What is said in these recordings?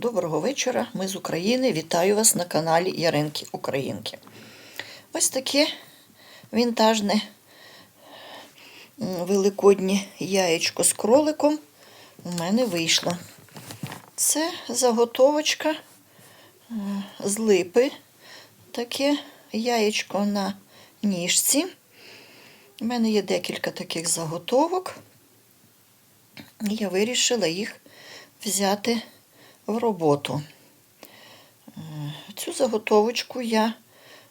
доброго вечора. Ми з України. Вітаю вас на каналі Яринки Українки. Ось таке вінтажне великоднє яєчко з кроликом у мене вийшло. Це заготовочка е, з липи. Таке яєчко на ніжці. У мене є декілька таких заготовок. Я вирішила їх взяти в роботу. Е, Цю заготовочку я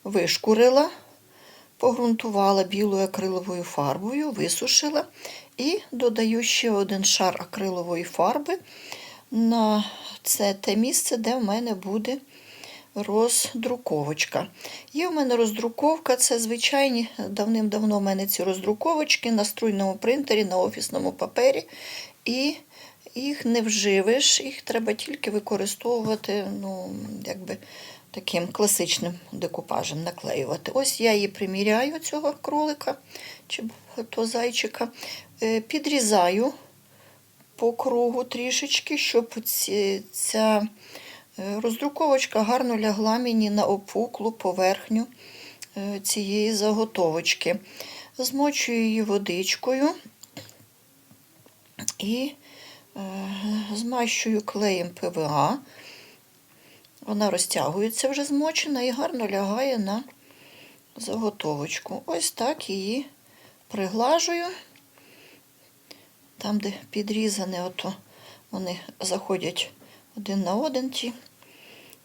вишкурила, погрунтувала білою акриловою фарбою, висушила і додаю ще один шар акрилової фарби на це те місце, де в мене буде роздруковочка. Є в мене роздруковка, це звичайні, давним-давно в мене ці роздруковочки на струйному принтері, на офісному папері. І їх не вживеш, їх треба тільки використовувати, ну, якби таким класичним декупажем наклеювати. Ось я її приміряю, цього кролика чи то зайчика, е, підрізаю по кругу трішечки, щоб ця е, роздруковочка гарно лягла мені на опуклу поверхню е, цієї заготовочки. Змочую її водичкою і змащую клеєм ПВА. Вона розтягується вже змочена і гарно лягає на заготовочку. Ось так її приглажую. Там, де підрізане, ото вони заходять один на один ті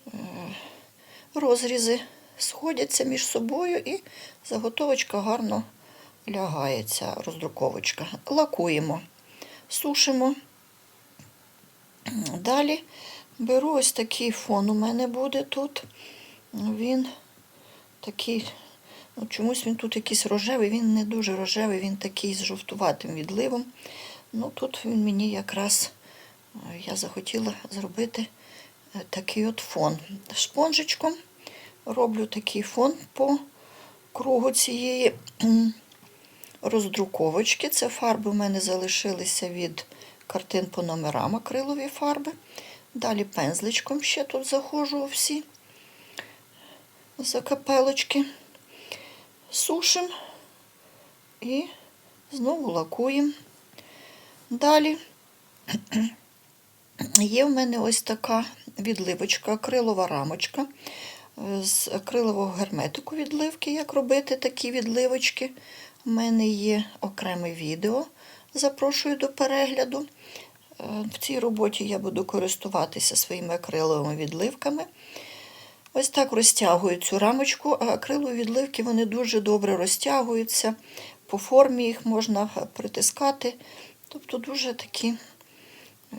е, розрізи, сходяться між собою і заготовочка гарно лягається, роздруковочка. Лакуємо, сушимо. Далі беру ось такий фон у мене буде тут. Він такий, ну, чомусь він тут якийсь рожевий, він не дуже рожевий, він такий з жовтуватим відливом. Ну, тут він мені якраз е, я захотіла зробити е, такий от фон. Шпонжечком роблю такий фон по кругу цієї роздруковочки. Це фарби в мене залишилися від картин по номерам акрилові фарби. Далі пензличком ще тут заходжу всі закапелочки. Сушимо і знову лакуємо. Далі є в мене ось така відливочка, акрилова рамочка з акрилового герметику відливки, як робити такі відливочки. У мене є окреме відео, запрошую до перегляду. Е, В цій роботі я буду користуватися своїми акриловими відливками. Ось так розтягую цю рамочку, а акрилові відливки вони дуже добре розтягуються. По формі їх можна притискати. Тобто дуже такі е,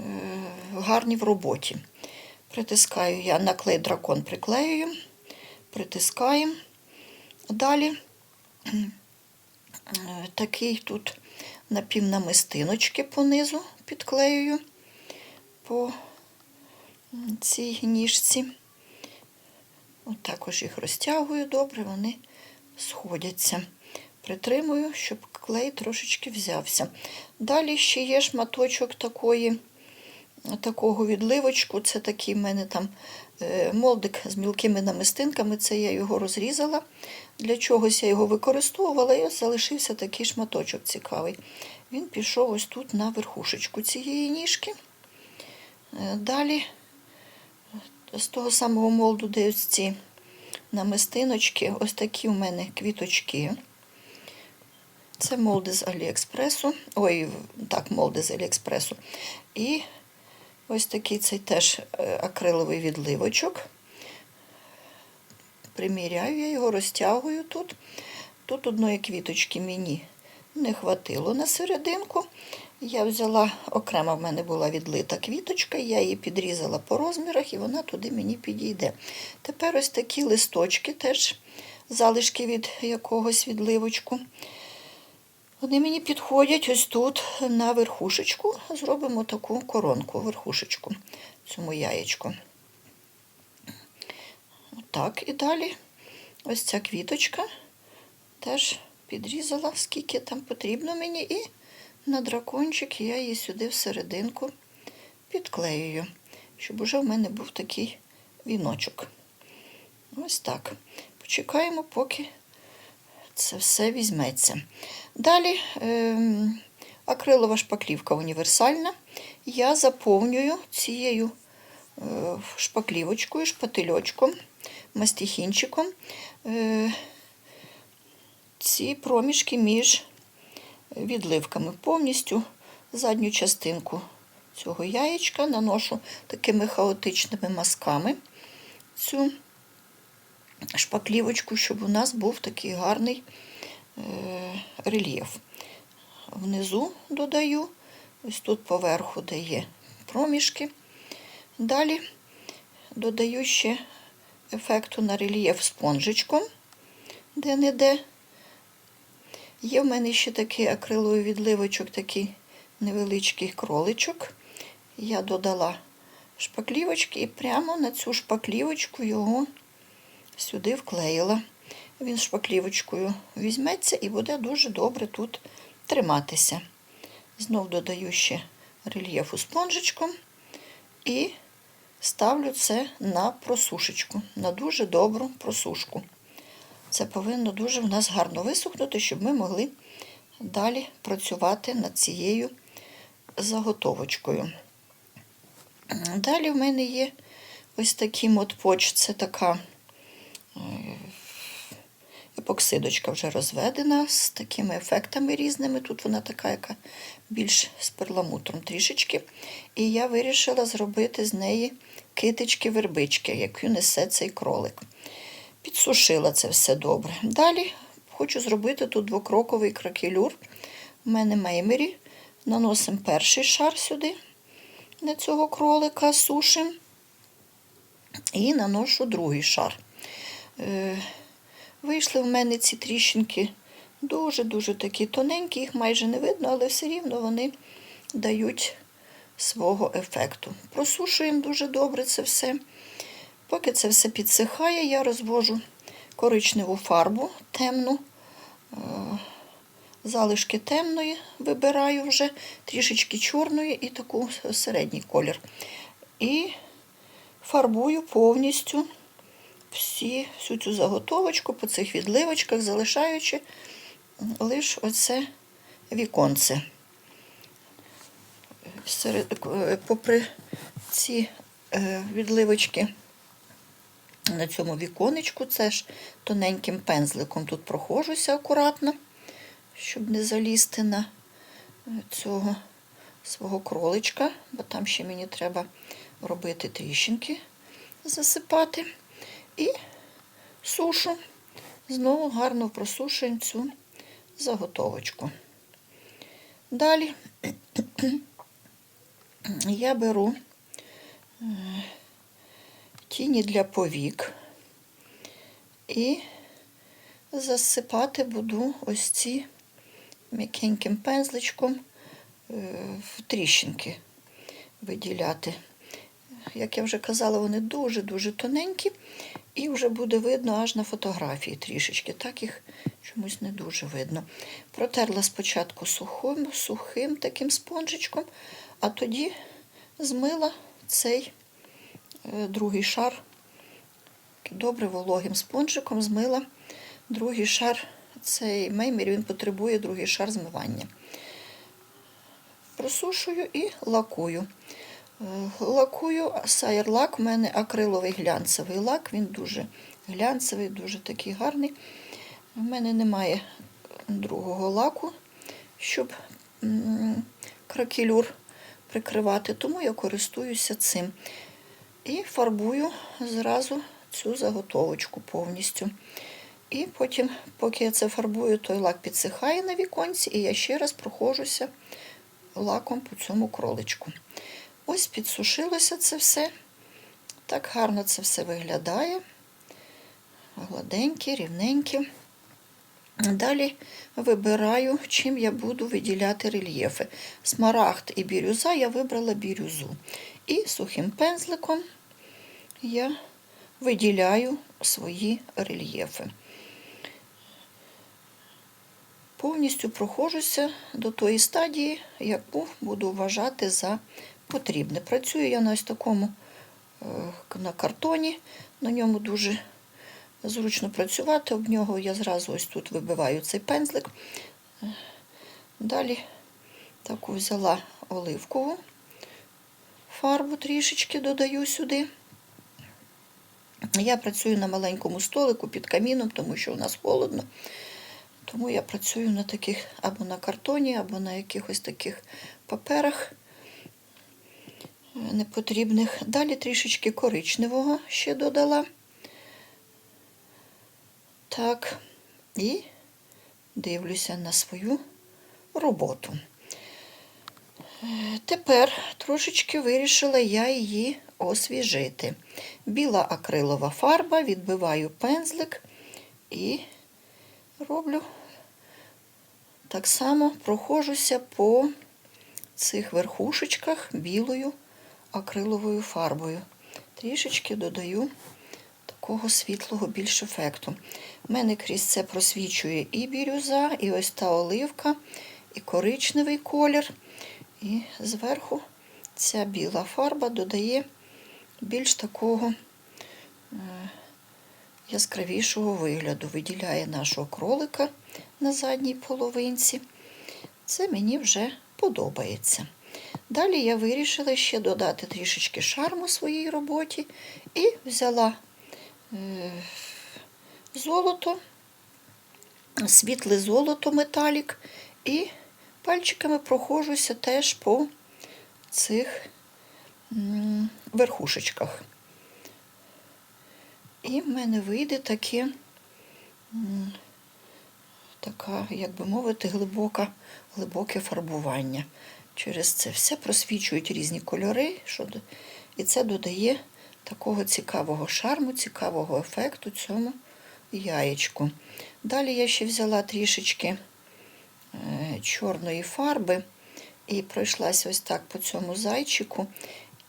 гарні в роботі. Притискаю я на клей дракон приклеюю, притискаємо. Далі е, такий тут напівнамистиночки понизу підклеюю по цій ніжці. От також їх розтягую добре, вони сходяться. Притримую, щоб клей трошечки взявся. Далі ще є шматочок такої, такого відливочку. Це такий в мене там е, молдик з мілкими намистинками. Це я його розрізала. Для чогось я його використовувала, і залишився такий шматочок цікавий. Він пішов ось тут на верхушечку цієї ніжки. Е, Далі з того самого молду, де ці намистиночки, ось такі в мене квіточки. Це молди з Аліекспресу. Ой, так, молди з Аліекспресу. І ось такий цей теж е, акриловий відливочок. Приміряю я його, розтягую тут. Тут одної квіточки мені не хватило на серединку. Я взяла, окремо в мене була відлита квіточка, я її підрізала по розмірах і вона туди мені підійде. Тепер ось такі листочки, теж залишки від якогось відливочку. Вони мені підходять ось тут на верхушечку. Зробимо таку коронку, верхушечку цьому яєчку. Отак, і далі ось ця квіточка теж підрізала, скільки там потрібно мені, і на дракончик я її сюди всерединку підклеюю. щоб уже в мене був такий віночок. Ось так. Почекаємо, поки це все візьметься. Далі ем, акрилова шпаклівка універсальна. Я заповнюю цією е, шпаклівочкою, шпательочком, мастихінчиком е, ці проміжки між відливками. Повністю задню частинку цього яєчка наношу такими хаотичними мазками цю шпаклівочку, щоб у нас був такий гарний е, рельєф. Внизу додаю, ось тут поверху дає проміжки. Далі додаю ще ефекту на рельєф спонжичком, де-не-де. Є в мене ще такий акриловий відливочок, такий невеличкий кроличок. Я додала шпаклівочки і прямо на цю шпаклівочку його сюди вклеїла. Він шпаклівочкою візьметься і буде дуже добре тут триматися. Знов додаю ще рельєфу спонжичком і ставлю це на просушечку, на дуже добру просушку. Це повинно дуже в нас гарно висохнути, щоб ми могли далі працювати над цією заготовочкою. Далі в мене є ось такий модпоч, це така епоксидочка вже розведена з такими ефектами різними. Тут вона така, яка більш з перламутром трішечки. І я вирішила зробити з неї китички-вербички, яку несе цей кролик. Підсушила це все добре. Далі хочу зробити тут двокроковий кракелюр. У мене меймері. Наносимо перший шар сюди, на цього кролика, сушимо. І наношу другий шар. Вийшли в мене ці тріщинки дуже-дуже такі тоненькі, їх майже не видно, але все рівно вони дають свого ефекту. Просушуємо дуже добре це все. Поки це все підсихає, я розвожу коричневу фарбу темну, е, залишки темної вибираю вже, трішечки чорної і таку середній колір. І фарбую повністю всі, всю цю заготовочку по цих відливочках, залишаючи лише оце віконце. Серед, е, попри ці е, відливочки на цьому віконечку, це ж тоненьким пензликом тут прохожуся акуратно, щоб не залізти на е, цього свого кроличка, бо там ще мені треба робити тріщинки, засипати. І сушу. Знову гарно просушуємо цю заготовочку. Далі я беру е, тіні для повік і засипати буду ось ці м'якеньким пензличком е, в тріщинки виділяти. Як я вже казала, вони дуже-дуже тоненькі, і вже буде видно аж на фотографії трішечки. Так їх чомусь не дуже видно. Протерла спочатку сухим, сухим таким спонжичком, а тоді змила цей е, другий шар, добре вологим спонжиком змила другий шар. Цей меймер він потребує другий шар змивання. Просушую і лакую. Лакую сайр-лак, у мене акриловий глянцевий лак, він дуже глянцевий, дуже такий гарний. У мене немає другого лаку, щоб кракелюр прикривати, тому я користуюся цим. І фарбую зразу цю заготовочку повністю. І потім, поки я це фарбую, той лак підсихає на віконці, і я ще раз проходжуся лаком по цьому кроличку. Ось підсушилося це все. Так гарно це все виглядає. Гладенькі, рівненькі. Далі вибираю, чим я буду виділяти рельєфи. Смарагд і бірюза я вибрала бірюзу. І сухим пензликом я виділяю свої рельєфи. Повністю проходжуся до тої стадії, яку буду вважати за потрібне. Працюю я на ось такому е, на картоні. На ньому дуже зручно працювати. Об нього я зразу ось тут вибиваю цей пензлик. Е, Далі таку взяла оливкову фарбу трішечки додаю сюди. Я працюю на маленькому столику під каміном, тому що у нас холодно. Тому я працюю на таких або на картоні, або на якихось таких паперах непотрібних. Далі трішечки коричневого ще додала. Так, і дивлюся на свою роботу. Е, Тепер трошечки вирішила я її освіжити. Біла акрилова фарба, відбиваю пензлик і роблю так само прохожуся по цих верхушечках білою акриловою фарбою. Трішечки додаю такого світлого більш ефекту. У мене крізь це просвічує і бірюза, і ось та оливка, і коричневий колір. І зверху ця біла фарба додає більш такого е, яскравішого вигляду, виділяє нашого кролика на задній половинці. Це мені вже подобається. Далі я вирішила ще додати трішечки шарму своїй роботі і взяла е, золото, світле золото металік, і пальчиками прохожуся теж по цих верхушечках. І в мене вийде таке, така, як би мовити, глибока, глибоке фарбування. Через це все просвічують різні кольори, і це додає такого цікавого шарму, цікавого ефекту цьому яєчку. Далі я ще взяла трішечки е, чорної фарби і пройшлася ось так по цьому зайчику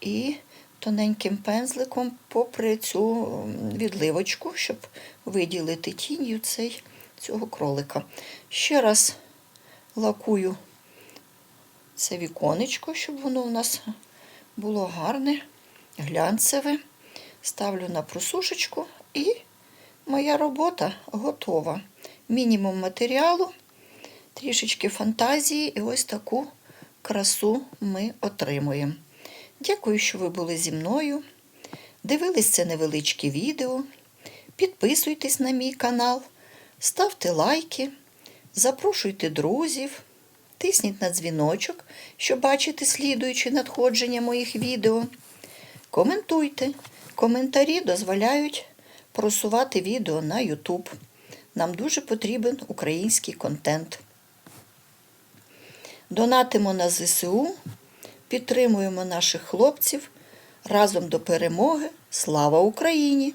і тоненьким пензликом попри цю відливочку, щоб виділити тінню цей, цього кролика. Ще раз лакую це віконечко, щоб воно у нас було гарне, глянцеве. Ставлю на просушечку і моя робота готова. Мінімум матеріалу, трішечки фантазії, і ось таку красу ми отримуємо. Дякую, що ви були зі мною. Дивились це невеличке відео. Підписуйтесь на мій канал, ставте лайки, запрошуйте друзів, тисніть на дзвіночок, щоб бачити слідуючі надходження моїх відео. Коментуйте. Коментарі дозволяють просувати відео на YouTube. Нам дуже потрібен український контент. Донатимо на ЗСУ, підтримуємо наших хлопців разом до перемоги. Слава Україні!